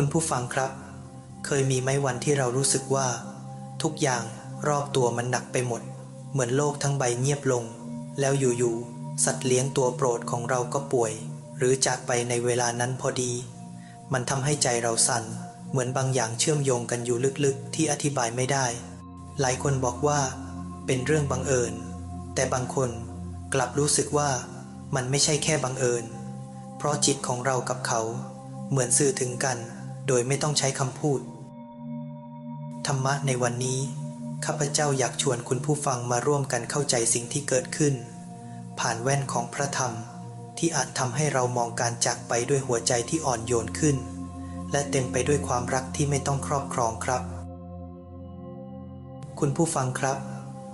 คุณผู้ฟังครับ เคยมีไหมวันที่เรารู้สึกว่า ทุกอย่างรอบตัวมันหนักไปหมด เหมือนโลกทั้งใบเงียบลง แล้วอยู่ๆสัตว์เลี้ยงตัวโปรดของเราก็ป่วย หรือจากไปในเวลานั้นพอดี มันทำให้ใจเราสั่น เหมือนบางอย่างเชื่อมโยงกันอยู่ลึกๆ ที่อธิบายไม่ได้ หลายคนบอกว่า เป็นเรื่องบังเอิญ แต่บางคนกลับรู้สึกว่ามันไม่ใช่แค่บังเอิญ เพราะจิตของเรากับเขาเหมือนสื่อถึงกัน โดยไม่ต้องใช้คำพูด ธรรมะในวันนี้ ข้าพเจ้าอยากชวนคุณผู้ฟังมาร่วมกันเข้าใจสิ่งที่เกิดขึ้น ผ่านแว่นของพระธรรม ที่อาจทำให้เรามองการจากไปด้วยหัวใจที่อ่อนโยนขึ้น และเต็มไปด้วยความรักที่ไม่ต้องครอบครองครับ คุณผู้ฟังครับ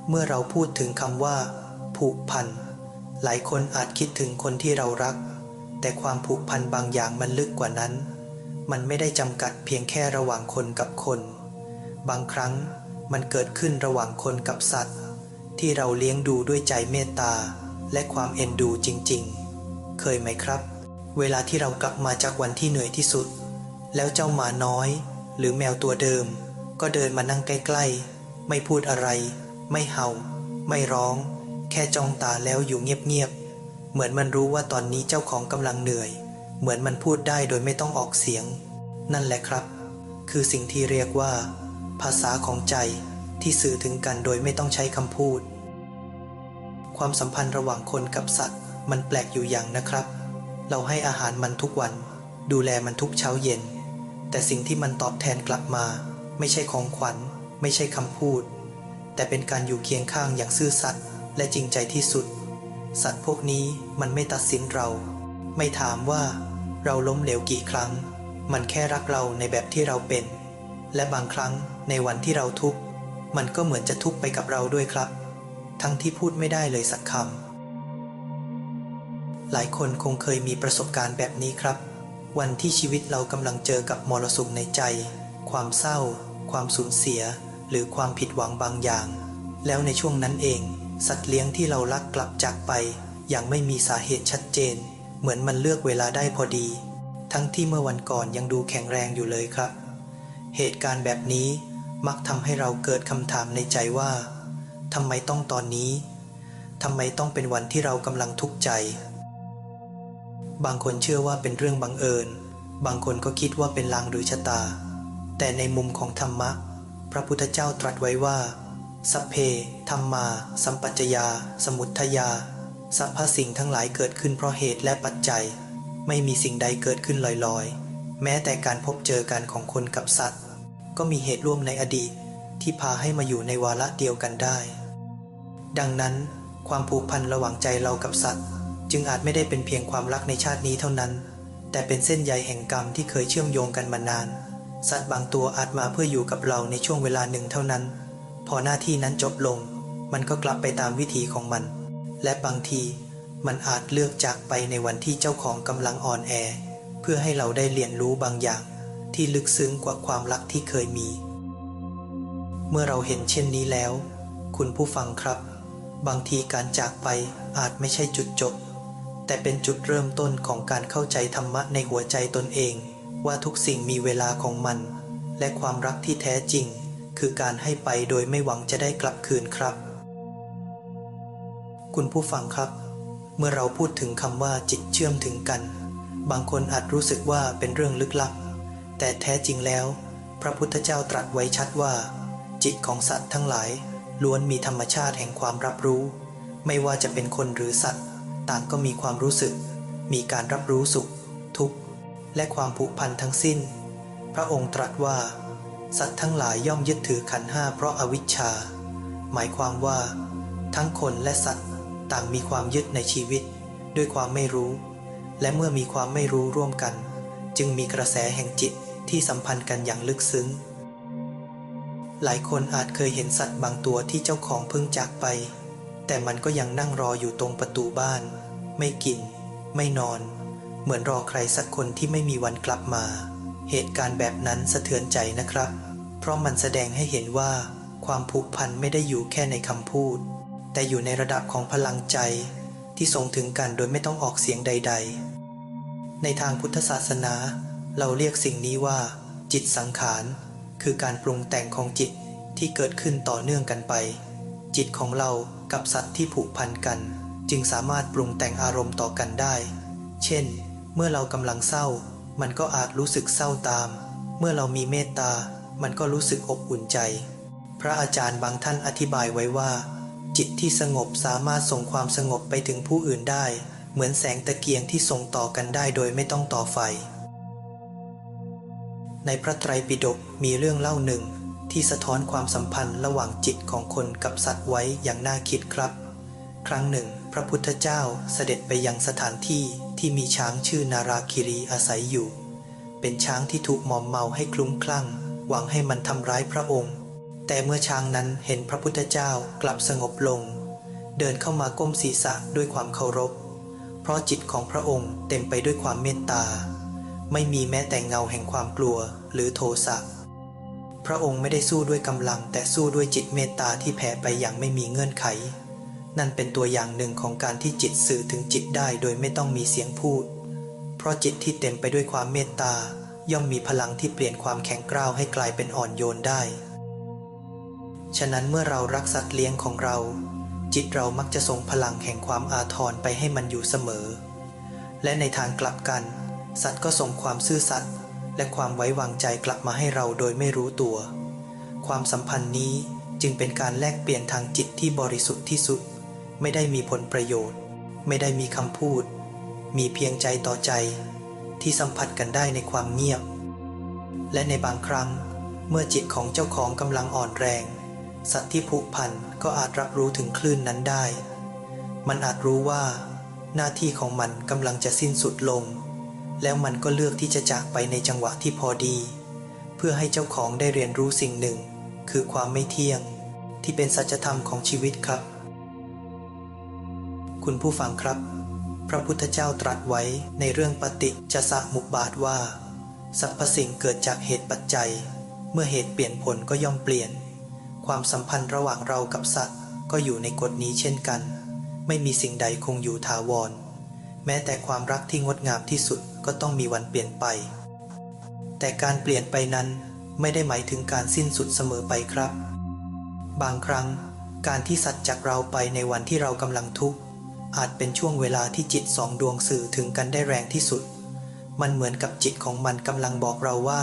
เมื่อเราพูดถึงคำว่า ผูกพันหลายคนอาจคิดถึงคนที่เรารัก แต่ความผูกพันบางอย่างมันลึกกว่านั้น มันไม่ได้จำกัดเพียงแค่ระหว่างคนกับคน บางครั้งมันเกิดขึ้นระหว่างคนกับสัตว์ ที่เราเลี้ยงดูด้วยใจเมตตาและความเอ็นดูจริงๆ เคยไหมครับ เวลาที่เรากลับมาจากวันที่เหนื่อยที่สุด แล้วเจ้าหมาน้อย หรือแมวตัวเดิม ก็เดินมานั่งใกล้ๆ ไม่พูดอะไร ไม่เห่า ไม่ร้อง แค่จ้องตาแล้วอยู่เงียบๆ เหมือนมันรู้ว่าตอนนี้เจ้าของกำลังเหนื่อย เหมือนมันพูดได้โดยไม่ต้องออกเสียง นั่นแหละครับ คือสิ่งที่เรียกว่า ภาษาของใจที่สื่อถึงกันโดยไม่ต้องใช้คำพูด ความสัมพันธ์ระหว่างคนกับสัตว์ มันแปลกอยู่อย่างนะครับ เราให้อาหารมันทุกวัน ดูแลมันทุกเช้าเย็น แต่สิ่งที่มันตอบแทนกลับมา ไม่ใช่ของขวัญ ไม่ใช่คำพูด แต่เป็นการอยู่เคียงข้างอย่างซื่อสัตย์และจริงใจที่สุด สัตว์พวกนี้มันไม่ตัดสินเรา ไม่ถามว่า เราล้มเหลวกี่ครั้ง มันแค่รักเราในแบบที่เราเป็น และบางครั้งในวันที่เราทุกข์ มันก็เหมือนจะทุกข์ไปกับเราด้วยครับ ทั้งที่พูดไม่ได้เลยสักคำหลายคนคงเคยมีประสบการณ์แบบนี้ครับ วันที่ชีวิตเรากำลังเจอกับมรสุมในใจ ความเศร้า ความสูญเสีย หรือความผิดหวังบางอย่าง แล้วในช่วงนั้นเอง สัตว์เลี้ยงที่เรารักกลับจากไป อย่างไม่มีสาเหตุชัดเจน เหมือนมันเลือกเวลาได้พอดี ทั้งที่เมื่อวันก่อนยังดูแข็งแรงอยู่เลยครับ เหตุการณ์แบบนี้มักทำให้เราเกิดคำถามในใจว่าทำไมต้องตอนนี้ทำไมต้องเป็นวันที่เรากำลังทุกข์ใจ บางคนเชื่อว่าเป็นเรื่องบังเอิญ บางคนก็คิดว่าเป็นลางหรือชะตา แต่ในมุมของธรรมะ พระพุทธเจ้าตรัสไว้ว่า สัพเพธรรมา สัมปัจจยา สมุททยา สรรพสิ่งทั้งหลายเกิดขึ้นเพราะเหตุและปัจจัย ไม่มีสิ่งใดเกิดขึ้นลอยๆ แม้แต่การพบเจอกันของคนกับสัตว์ ก็มีเหตุร่วมในอดีตที่พาให้มาอยู่ในวาระเดียวกันได้ ดังนั้น ความผูกพันระหว่างใจเรากับสัตว์ จึงอาจไม่ได้เป็นเพียงความรักในชาตินี้เท่านั้น แต่เป็นเส้นใยแห่งกรรมที่เคยเชื่อมโยงกันมานาน สัตว์บางตัวอาจมาเพื่ออยู่กับเราในช่วงเวลาหนึ่งเท่านั้น พอหน้าที่นั้นจบลง มันก็กลับไปตามวิถีของมัน และบางทีมันอาจเลือกจากไปในวันที่เจ้าของกำลังอ่อนแอ เพื่อให้เราได้เรียนรู้บางอย่าง ที่ลึกซึ้งกว่าความรักที่เคยมี เมื่อเราเห็นเช่นนี้แล้ว คุณผู้ฟังครับ บางทีการจากไปอาจไม่ใช่จุดจบ แต่เป็นจุดเริ่มต้นของการเข้าใจธรรมะในหัวใจตนเอง ว่าทุกสิ่งมีเวลาของมัน และความรักที่แท้จริง คือการให้ไปโดยไม่หวังจะได้กลับคืนครับ คุณผู้ฟังครับ เมื่อเราพูดถึงคำว่าจิตเชื่อมถึงกัน บางคนอาจรู้สึกว่าเป็นเรื่องลึกลับ แต่แท้จริงแล้ว พระพุทธเจ้าตรัสไว้ชัดว่า จิตของสัตว์ทั้งหลาย ล้วนมีธรรมชาติแห่งความรับรู้ ไม่ว่าจะเป็นคนหรือสัตว์ ต่างก็มีความรู้สึก มีการรับรู้สุข ทุกข์ และความผูกพันทั้งสิ้น พระองค์ตรัสว่า สัตว์ทั้งหลายย่อมยึดถือขันห้าเพราะอาวิชชา หมายความว่า ทั้งคนและสัตว์ ต่างมีความยึดในชีวิต ด้วยความไม่รู้ และเมื่อมีความไม่รู้ร่วมกัน จึงมีกระแสแห่งจิตที่สัมพันธ์กันอย่างลึกซึ้ง หลายคนอาจเคยเห็นสัตว์บางตัวที่เจ้าของเพิ่งจากไป แต่มันก็ยังนั่งรออยู่ตรงประตูบ้าน ไม่กิน ไม่นอน เหมือนรอใครสักคนที่ไม่มีวันกลับมา เหตุการณ์แบบนั้นสะเทือนใจนะครับ เพราะมันแสดงให้เห็นว่า ความผูกพันไม่ได้อยู่แค่ในคำพูด แต่อยู่ในระดับของพลังใจที่ส่งถึงกันโดยไม่ต้องออกเสียงใด ๆ ในทางพุทธศาสนา เราเรียกสิ่งนี้ว่า จิตสังขาร คือการปรุงแต่งของจิตที่เกิดขึ้นต่อเนื่องกันไป จิตของเรากับสัตว์ที่ผูกพันกัน จึงสามารถปรุงแต่งอารมณ์ต่อกันได้ เช่น เมื่อเรากำลังเศร้า มันก็อาจรู้สึกเศร้าตาม เมื่อเรามีเมตตา มันก็รู้สึกอบอุ่นใจ พระอาจารย์บางท่านอธิบายไว้ว่า จิตที่สงบสามารถส่งความสงบไปถึงผู้อื่นได้ เหมือนแสงตะเกียงที่ส่งต่อกันได้โดยไม่ต้องต่อไฟ ในพระไตรปิฎกมีเรื่องเล่าหนึ่ง ที่สะท้อนความสัมพันธ์ระหว่างจิตของคนกับสัตว์ไว้อย่างน่าคิดครับ ครั้งหนึ่ง พระพุทธเจ้าเสด็จไปยังสถานที่ที่มีช้างชื่อนาราคิรีอาศัยอยู่ เป็นช้างที่ถูกมอมเมาให้คลุ้มคลั่ง หวังให้มันทำร้ายพระองค์ แต่เมื่อช้างนั้นเห็นพระพุทธเจ้ากลับสงบลง เดินเข้ามาก้มศีรษะด้วยความเคารพ เพราะจิตของพระองค์เต็มไปด้วยความเมตตา ไม่มีแม้แต่เงาแห่งความกลัวหรือโทสะพระองค์ไม่ได้สู้ด้วยกำลังแต่สู้ด้วยจิตเมตตาที่แผ่ไปอย่างไม่มีเงื่อนไข นั่นเป็นตัวอย่างหนึ่งของการที่จิตสื่อถึงจิตได้โดยไม่ต้องมีเสียงพูด เพราะจิตที่เต็มไปด้วยความเมตตาย่อมมีพลังที่เปลี่ยนความแข็งกร้าวให้กลายเป็นอ่อนโยนได้ ฉะนั้นเมื่อเรารักสัตว์เลี้ยงของเรา จิตเรามักจะส่งพลังแห่งความอาทรไปให้มันอยู่เสมอ และในทางกลับกัน สัตว์ก็ส่งความซื่อสัตย์และความไว้วางใจกลับมาให้เราโดยไม่รู้ตัว ความสัมพันธ์นี้จึงเป็นการแลกเปลี่ยนทางจิตที่บริสุทธิ์ที่สุด ไม่ได้มีผลประโยชน์ ไม่ได้มีคำพูด มีเพียงใจต่อใจ ที่สัมผัสกันได้ในความเงียบ และในบางครั้ง เมื่อจิตของเจ้าของกำลังอ่อนแรง สัตว์ที่ผูกพันก็อาจรับรู้ถึงคลื่นนั้นได้ มันอาจรู้ว่า หน้าที่ของมันกำลังจะสิ้นสุดลง แล้วมันก็เลือกที่จะจากไปในจังหวะที่พอดี เพื่อให้เจ้าของได้เรียนรู้สิ่งหนึ่ง คือความไม่เที่ยง ที่เป็นสัจธรรมของชีวิตครับ คุณผู้ฟังครับ พระพุทธเจ้าตรัสไว้ในเรื่องปฏิจจสมุปบาทว่าสรรพสิ่งเกิดจากเหตุปัจจัย เมื่อเหตุเปลี่ยนผลก็ย่อมเปลี่ยน ความสัมพันธ์ระหว่างเรากับสัตว์ ก็อยู่ในกฎนี้เช่นกัน ไม่มีสิ่งใดคงอยู่ถาวร แม้แต่ความรักที่งดงามที่สุดก็ต้องมีวันเปลี่ยนไป แต่การเปลี่ยนไปนั้นไม่ได้หมายถึงการสิ้นสุดเสมอไปครับ บางครั้ง การที่สัตว์จากเราไปในวันที่เรากำลังทุกข์อาจเป็นช่วงเวลาที่จิตสองดวงสื่อถึงกันได้แรงที่สุด มันเหมือนกับจิตของมันกำลังบอกเราว่า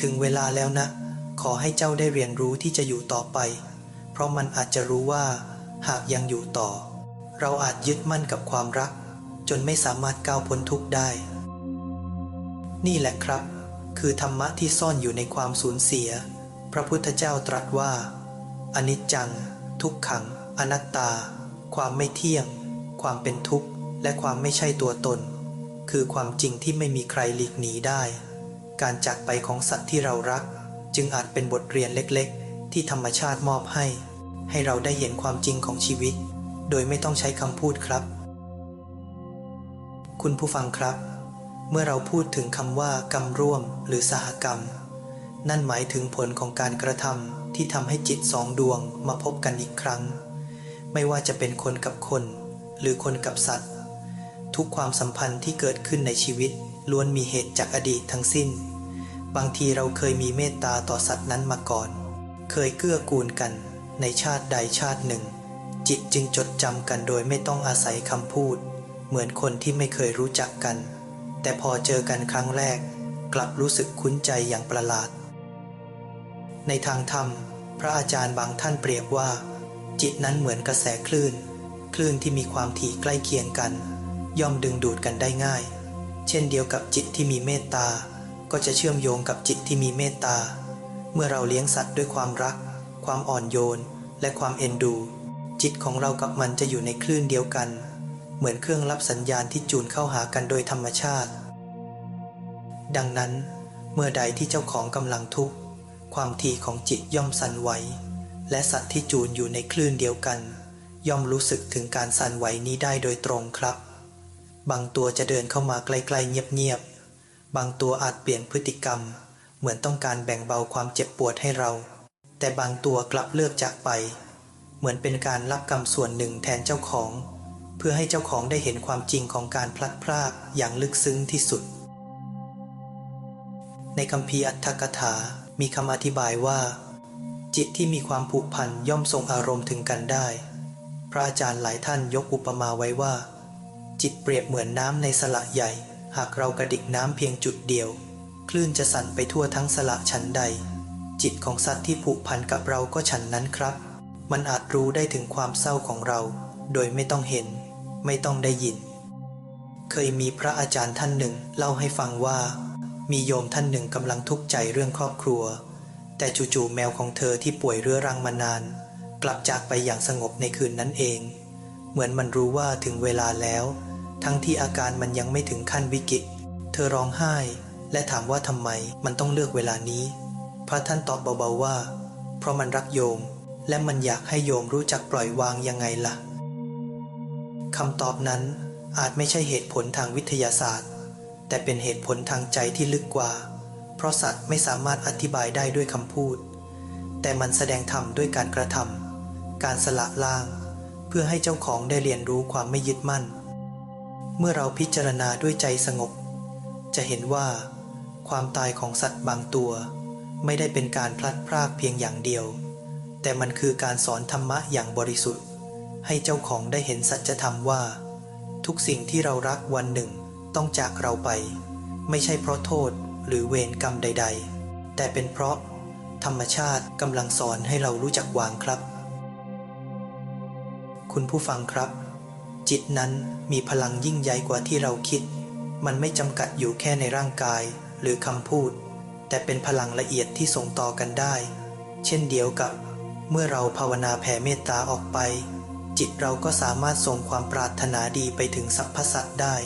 ถึงเวลาแล้วนะ ขอให้เจ้าได้เรียนรู้ที่จะอยู่ต่อไป เพราะมันอาจจะรู้ว่า หากยังอยู่ต่อ เราอาจยึดมั่นกับความรัก จนไม่สามารถก้าวพ้นทุกข์ได้ นี่แหละครับ คือธรรมะที่ซ่อนอยู่ในความสูญเสีย พระพุทธเจ้าตรัสว่า อนิจจัง ทุกขัง อนัตตา ความไม่เที่ยง ความเป็นทุกข์ และความไม่ใช่ตัวตน คือความจริงที่ไม่มีใครหลีกหนีได้ การจากไปของสัตว์ที่เรารัก จึงอาจเป็นบทเรียนเล็กๆ ที่ธรรมชาติมอบให้ ให้เราได้เห็นความจริงของชีวิต โดยไม่ต้องใช้คำพูดครับ คุณผู้ฟังครับ เมื่อเราพูดถึงคำว่ากรรมร่วมหรือสหกรรม นั่นหมายถึงผลของการกระทำที่ทำให้จิตสองดวงมาพบกันอีกครั้ง ไม่ว่าจะเป็นคนกับคน หรือคนกับสัตว์ ทุกความสัมพันธ์ที่เกิดขึ้นในชีวิตล้วนมีเหตุจากอดีตทั้งสิ้น บางทีเราเคยมีเมตตาต่อสัตว์นั้นมาก่อน เคยเกื้อกูลกันในชาติใดชาติหนึ่ง จิตจึงจดจำกันโดยไม่ต้องอาศัยคำพูด เหมือนคนที่ไม่เคยรู้จักกัน แต่พอเจอกันครั้งแรก กลับรู้สึกคุ้นใจอย่างประหลาด ในทางธรรม พระอาจารย์บางท่านเปรียบว่า จิตนั้นเหมือนกระแสคลื่น คลื่นที่มีความถี่ใกล้เคียงกัน ย่อมดึงดูดกันได้ง่าย เช่นเดียวกับจิตที่มีเมตตา ก็จะเชื่อมโยงกับจิตที่มีเมตตา เมื่อเราเลี้ยงสัตว์ด้วยความรัก ความอ่อนโยน และความเอ็นดู จิตของเรากับมันจะอยู่ในคลื่นเดียวกัน เหมือนเครื่องรับสัญญาณที่จูนเข้าหากันโดยธรรมชาติ ดังนั้น เมื่อใดที่เจ้าของกำลังทุกข์ความถี่ของจิตย่อมสั่นไหวและสัตว์ที่จูนอยู่ในคลื่นเดียวกัน ย่อมรู้สึกถึงการสั่นไหวนี้ได้โดยตรงครับ บางตัวจะเดินเข้ามาใกล้ๆเงียบๆ บางตัวอาจเปลี่ยนพฤติกรรม เหมือนต้องการแบ่งเบาความเจ็บปวดให้เรา แต่บางตัวกลับเลือกจากไป เหมือนเป็นการรับกรรมส่วนหนึ่งแทนเจ้าของ เพื่อให้เจ้าของได้เห็นความจริงของการพลัดพรากอย่างลึกซึ้งที่สุด ในคำพีอัตถกถา มีคำอธิบายว่า จิตที่มีความผูกพันย่อมทรงอารมณ์ถึงกันได้ พระอาจารย์หลายท่านยกอุปมาไว้ว่า จิตเปรียบเหมือนน้ำในสละใหญ่ หากเรากระดิกน้ำเพียงจุดเดียว คลื่นจะสั่นไปทั่วทั้งสละชั้นใด จิตของสัตว์ที่ผูกพันกับเราก็ฉันนั้นครับ มันอาจรู้ได้ถึงความเศร้าของเรา โดยไม่ต้องเห็น ไม่ต้องได้ยิน เคยมีพระอาจารย์ท่านหนึ่งเล่าให้ฟังว่า มีโยมท่านหนึ่งกำลังทุกข์ใจเรื่องครอบครัว แต่จู่ๆแมวของเธอที่ป่วยเรื้อรังมานาน กลับจากไปอย่างสงบในคืนนั้นเอง เหมือนมันรู้ว่าถึงเวลาแล้ว ทั้งที่อาการมันยังไม่ถึงขั้นวิกฤต เธอร้องไห้และถามว่าทำไมมันต้องเลือกเวลานี้ พระท่านตอบเบาๆว่า เพราะมันรักโยม และมันอยากให้โยมรู้จักปล่อยวางยังไงล่ะคำตอบนั้นอาจไม่ใช่เหตุผลทางวิทยาศาสตร์ แต่เป็นเหตุผลทางใจที่ลึกกว่า เพราะสัตว์ไม่สามารถอธิบายได้ด้วยคำพูด แต่มันแสดงธรรมด้วยการกระทำการสละล่าง เพื่อให้เจ้าของได้เรียนรู้ความไม่ยึดมั่น เมื่อเราพิจารณาด้วยใจสงบ จะเห็นว่าความตายของสัตว์บางตัว ไม่ได้เป็นการพลัดพรากเพียงอย่างเดียว แต่มันคือการสอนธรรมะอย่างบริสุทธิ์ ให้เจ้าของได้เห็นสัจธรรมว่า ทุกสิ่งที่เรารักวันหนึ่งต้องจากเราไป ไม่ใช่เพราะโทษหรือเวรกรรมใด ๆ แต่เป็นเพราะ ธรรมชาติกำลังสอนให้เรารู้จักวางครับ คุณผู้ฟังครับ จิตนั้นมีพลังยิ่งใหญ่กว่าที่เราคิด มันไม่จำกัดอยู่แค่ในร่างกายหรือคำพูด แต่เป็นพลังละเอียดที่ส่งต่อกันได้ เช่นเดียวกับ เมื่อเราภาวนาแผ่เมตตาออกไป จิตเราก็สามารถส่งความปรารถนาดีไปถึงสรรพสัตว์ได้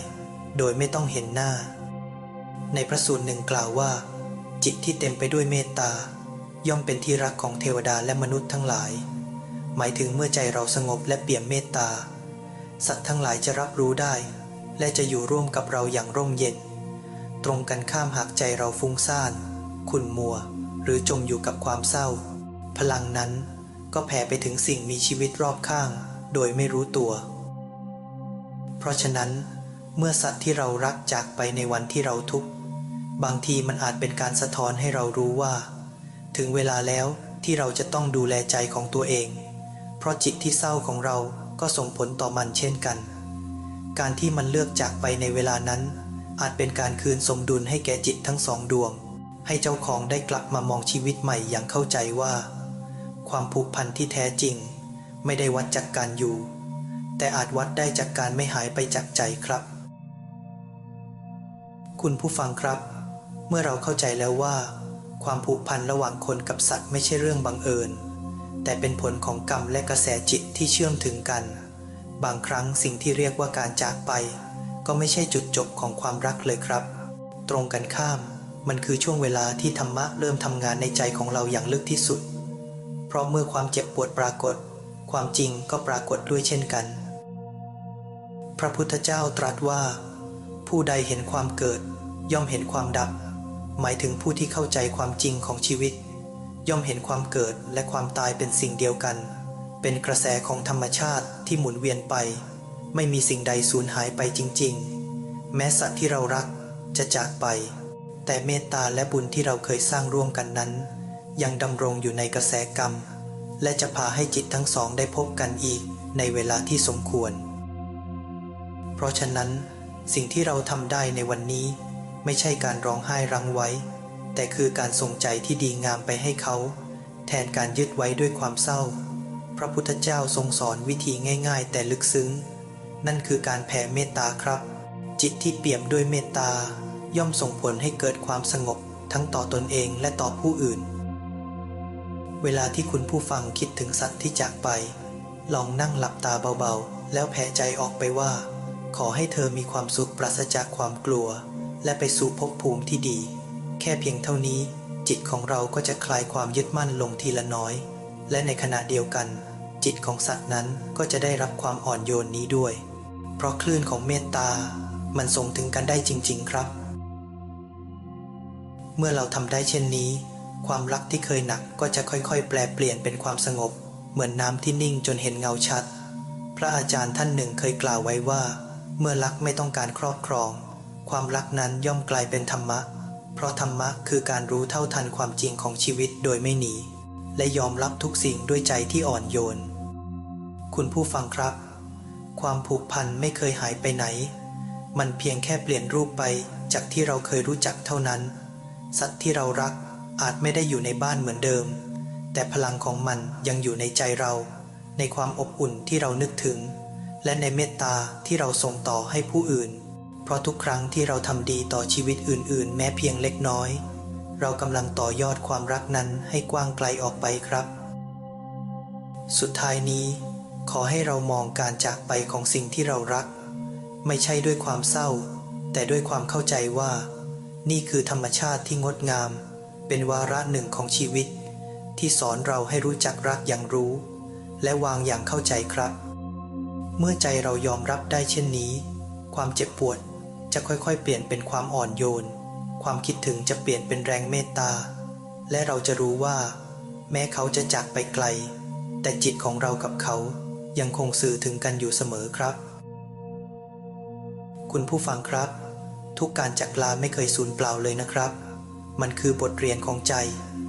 โดยไม่ต้องเห็นหน้า ในพระสูตรหนึ่งกล่าวว่า จิตที่เต็มไปด้วยเมตตา ย่อมเป็นที่รักของเทวดาและมนุษย์ทั้งหลาย หมายถึงเมื่อใจเราสงบและเปี่ยมเมตตา สัตว์ทั้งหลายจะรับรู้ได้ และจะอยู่ร่วมกับเราอย่างร่มเย็น ตรงกันข้ามหากใจเราฟุ้งซ่านขุ่นมัว หรือจมอยู่กับความเศร้า พลังนั้นก็แผ่ไปถึงสิ่งมีชีวิตรอบข้าง โดยไม่รู้ตัว เพราะฉะนั้น เมื่อสัตว์ที่เรารักจากไปในวันที่เราทุกข์บางทีมันอาจเป็นการสะท้อนให้เรารู้ว่า ถึงเวลาแล้วที่เราจะต้องดูแลใจของตัวเอง เพราะจิตที่เศร้าของเรา ก็ส่งผลต่อมันเช่นกัน การที่มันเลือกจากไปในเวลานั้น อาจเป็นการคืนสมดุลให้แก่จิตทั้งสองดวง ให้เจ้าของได้กลับมามองชีวิตใหม่อย่างเข้าใจว่า ความผูกพันที่แท้จริง ไม่ได้วัดจากการอยู่ แต่อาจวัดได้จากการไม่หายไปจากใจครับ คุณผู้ฟังครับ เมื่อเราเข้าใจแล้วว่า ความผูกพันระหว่างคนกับสัตว์ไม่ใช่เรื่องบังเอิญ แต่เป็นผลของกรรมและกระแสจิตที่เชื่อมถึงกัน บางครั้งสิ่งที่เรียกว่าการจากไป ก็ไม่ใช่จุดจบของความรักเลยครับ ตรงกันข้าม มันคือช่วงเวลาที่ธรรมะเริ่มทำงานในใจของเราอย่างลึกที่สุด เพราะเมื่อความเจ็บปวดปรากฏ ความจริงก็ปรากฏด้วยเช่นกัน พระพุทธเจ้าตรัสว่า ผู้ใดเห็นความเกิด ย่อมเห็นความดับ หมายถึงผู้ที่เข้าใจความจริงของชีวิต ย่อมเห็นความเกิดและความตายเป็นสิ่งเดียวกัน เป็นกระแสของธรรมชาติที่หมุนเวียนไป ไม่มีสิ่งใดสูญหายไปจริง ๆ แม้สัตว์ที่เรารักจะจากไป แต่เมตตาและบุญที่เราเคยสร้างร่วมกันนั้น ยังดำรงอยู่ในกระแสกรรม และจะพาให้จิตทั้งสองได้พบกันอีกในเวลาที่สมควร เพราะฉะนั้นสิ่งที่เราทำได้ในวันนี้ ไม่ใช่การร้องไห้รังไว้ แต่คือการส่งใจที่ดีงามไปให้เขา แทนการยึดไว้ด้วยความเศร้า พระพุทธเจ้าทรงสอนวิธีง่าย ๆ แต่ลึกซึ้ง นั่นคือการแผ่เมตตาครับ จิตที่เปี่ยมด้วยเมตตา ย่อมส่งผลให้เกิดความสงบ ทั้งต่อตนเองและต่อผู้อื่น เวลาที่คุณผู้ฟังคิดถึงสัตว์ที่จากไป ลองนั่งหลับตาเบาๆ แล้วแผ่ใจออกไปว่า ขอให้เธอมีความสุขปราศจากความกลัว และไปสู่ภพภูมิที่ดี แค่เพียงเท่านี้ จิตของเราก็จะคลายความยึดมั่นลงทีละน้อย และในขณะเดียวกัน จิตของสัตว์นั้นก็จะได้รับความอ่อนโยนนี้ด้วย เพราะคลื่นของเมตตา มันส่งถึงกันได้จริง ๆ ครับ เมื่อเราทำได้เช่นนี้ ความรักที่เคยหนักก็จะค่อยๆ แปลเปลี่ยนเป็นความสงบ เหมือนน้ำที่นิ่งจนเห็นเงาชัด พระอาจารย์ท่านหนึ่งเคยกล่าวไว้ว่า เมื่อรักไม่ต้องการครอบครอง ความรักนั้นย่อมกลายเป็นธรรมะ เพราะธรรมะคือการรู้เท่าทันความจริงของชีวิตโดยไม่หนี และยอมรับทุกสิ่งด้วยใจที่อ่อนโยน คุณผู้ฟังครับ ความผูกพันไม่เคยหายไปไหน มันเพียงแค่เปลี่ยนรูปไปจากที่เราเคยรู้จักเท่านั้น สัตว์ที่เรารักอาจไม่ได้อยู่ในบ้านเหมือนเดิม แต่พลังของมันยังอยู่ในใจเรา ในความอบอุ่นที่เรานึกถึง และในเมตตาที่เราส่งต่อให้ผู้อื่น เพราะทุกครั้งที่เราทำดีต่อชีวิตอื่น ๆ แม้เพียงเล็กน้อย เรากำลังต่อยอดความรักนั้นให้กว้างไกลออกไปครับ สุดท้ายนี้ ขอให้เรามองการจากไปของสิ่งที่เรารัก ไม่ใช่ด้วยความเศร้า แต่ด้วยความเข้าใจว่า นี่คือธรรมชาติที่งดงาม เป็นวาระหนึ่งของชีวิต ที่สอนเราให้รู้จักรักอย่างรู้ และวางอย่างเข้าใจครับ เมื่อใจเรายอมรับได้เช่นนี้ ความเจ็บปวด จะค่อยๆ เปลี่ยนเป็นความอ่อนโยน ความคิดถึงจะเปลี่ยนเป็นแรงเมตตา และเราจะรู้ว่า แม้เขาจะจากไปไกล แต่จิตของเรากับเขายังคงสื่อถึงกันอยู่เสมอครับ คุณผู้ฟังครับ ทุกการจากลาไม่เคยสูญเปล่าเลยนะครับ มันคือบทเรียนของใจ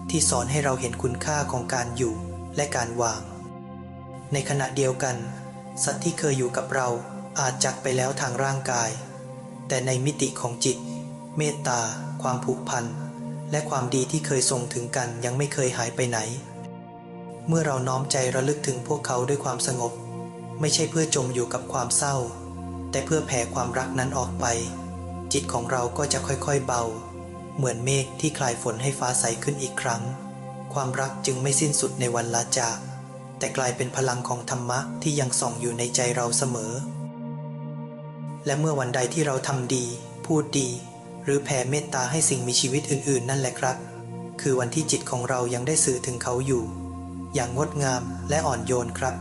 ที่สอนให้เราเห็นคุณค่าของการอยู่และการวาง ในขณะเดียวกัน สัตว์ที่เคยอยู่กับเราอาจจากไปแล้วทางร่างกาย แต่ในมิติของจิต เมตตา ความผูกพัน และความดีที่เคยส่งถึงกันยังไม่เคยหายไปไหน เมื่อเราน้อมใจระลึกถึงพวกเขาด้วยความสงบ ไม่ใช่เพื่อจมอยู่กับความเศร้า แต่เพื่อแผ่ความรักนั้นออกไป จิตของเราก็จะค่อยๆเบา เหมือนเมฆที่คลายฝนให้ฟ้าใสขึ้นอีกครั้ง ความรักจึงไม่สิ้นสุดในวันลาจาก แต่กลายเป็นพลังของธรรมะที่ยังส่องอยู่ในใจเราเสมอ และเมื่อวันใดที่เราทำดี พูดดี หรือแผ่เมตตาให้สิ่งมีชีวิตอื่นๆ นั่นแหละครับ คือวันที่จิตของเรายังได้สื่อถึงเขาอยู่ อย่างงดงามและอ่อนโยนครับ